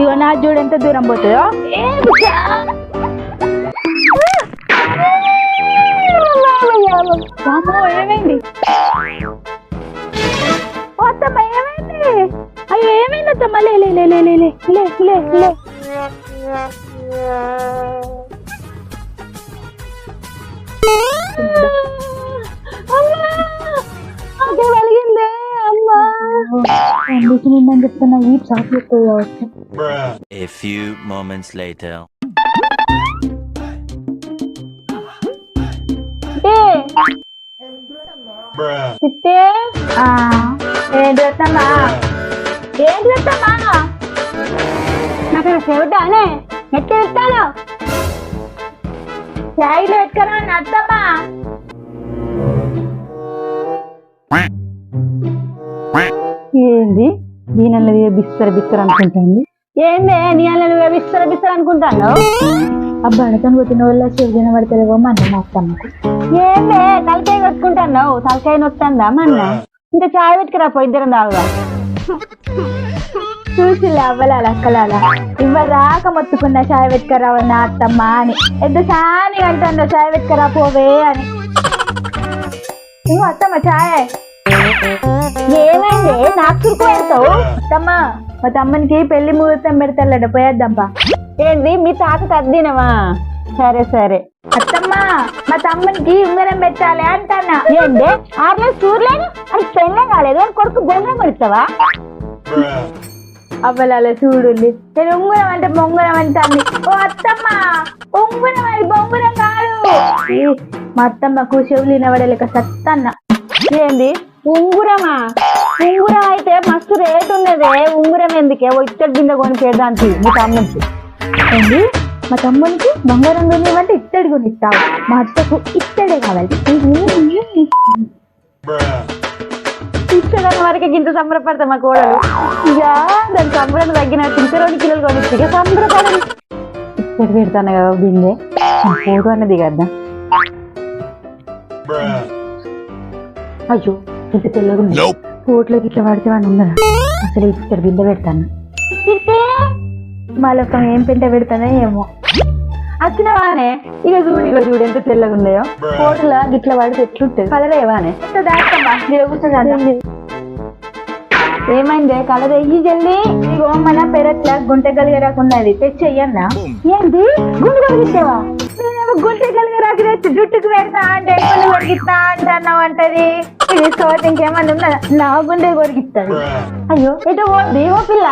ఇగో నా జోడు ఎంత దూరం పోతుందో. ఏమైంది? ఓ అత్తమ్మ ఏమైంది? అయ్యో ఏమైంది అత్తమ్మ? లే లే లే లే లే లే లే. కండిషన్ ఉందని చెప్తున్నా వీప్ సాఫ్ చెప్తుంది కావచ్చు. A few moments later. చిట్టే. Bruh. చిట్టే? ఆ, ఏం చేస్తామా ఏం చేస్తామా నాకు చెబుతానే నెత్తి ఇస్తాను చాయ్లు పెట్టుకురా నచ్చమ్మా ఏంది? దీనిలో బిస్తర బిస్తర అనుకుంటాంది. ఏందే? నీ అల్ల నువ్వే బిస్తర బిస్తర అనుకుంటాను అబ్బా అడగని పోతున్న వల్ల చెవిన పడతారేమో మన మా అత్తమ్మకు ఏందే? తలకాయ కొట్టుకుంటున్నావు? తలకాయ నొత్తందా? మన్న ఇంకా చాయ్ పెట్టుకురా పోయి ఇద్దరం తాగుదా. చూసిలే అవ్వలాల అక్కలాల? ఇవ్వ రాక మొత్తుకున్న చాయ్ పెట్టుకురా నా అత్తమ్మ అని. ఎంత సాని అంటుందో చాయ్ పెట్టుకురా పోవే అని. అత్తమ్మ చాయ్. ఏమైంది? నాకు చురుకు పెడతావు అత్తమ్మ మా తమ్మనికి పెళ్ళి ముహూర్తం పెడతాడు పోయేద్దాంపా. ఏంటి మీ తాత తద్దినవా సరే సరే. అత్తమ్మ మా తమ్మునికి ఉంగరం పెట్టాలి అంటానా ఏంటి ఆరు చూడలేను అది పెళ్ళం కాలేదు. అని కొడుకు బొంగరం పెడతావా అవ్వలాల చూడుండి. నేను ఉంగరం అంటే బొంగరం అంటాను ఓ అత్తమ్మ ఉంగరం అది బొంగరం కాదు. మా అత్తమ్మకు చెవులు వినబడలేక సత్తన్న. ఏంది? ఉంగురమా? ఉంగురం అయితే మస్తు రేట్ ఉన్నదే. ఉంగురం ఎందుకే? ఓ ఇత్తడి గింజ కొనిపోయేదానికి మీ తమ్మునికి. ఏంది? మా తమ్మునికి బంగారం కొనివ్వంటే ఇత్తడి కొనిస్తావు. మా అత్తకు ఇత్తడే కావాలి. ఇచ్చగాని వరకు ఇంత సంబరపడతా మా కోడలు. ఇక దాని సంబరం తగ్గినట్టు ఇంకా రెండు కిలోలు కొనిచ్చి ఇక సంబరపడదు ఇక్కడ పెడతాను కదా బిందె. ఫోటో అన్నది కదా. అయ్యో. ఇంత తెల్లగా ఉంది కోట్లోకి ఇట్లా పడితే వాడిని ఉన్నదా అసలు ఇక్కడ బిందె పెడతాను. మళ్ళొక్క ఏం పెంట పెడతానో ఏమో. వచ్చినవానే ఇక చూడు ఇక చూడు ఎంత తెల్లగా ఉన్నాయో కోటలో గిట్ల పడితే ఎట్లుంటది? కలర్ ఏవానే ఏమైంది? కలర్ ఎయ్యి జల్లి. ఇగో మన పెరట్ల గుంట కలిగరాకున్నది తెచ్చెయ్యన్నా ఏంది? గుంట కలిగిస్తావా నేనేమో గుంట తెచ్చి జుట్టుకు పెడతా అంటే ఎప్పుడు కొరికిస్తా అంటున్నావు అంటది. ఇది సోత ఇంకేమన్నా ఉందా? నా గుండె కొరికిస్తుంది. అయ్యో ఎటు పోద్ది ఓ పిల్ల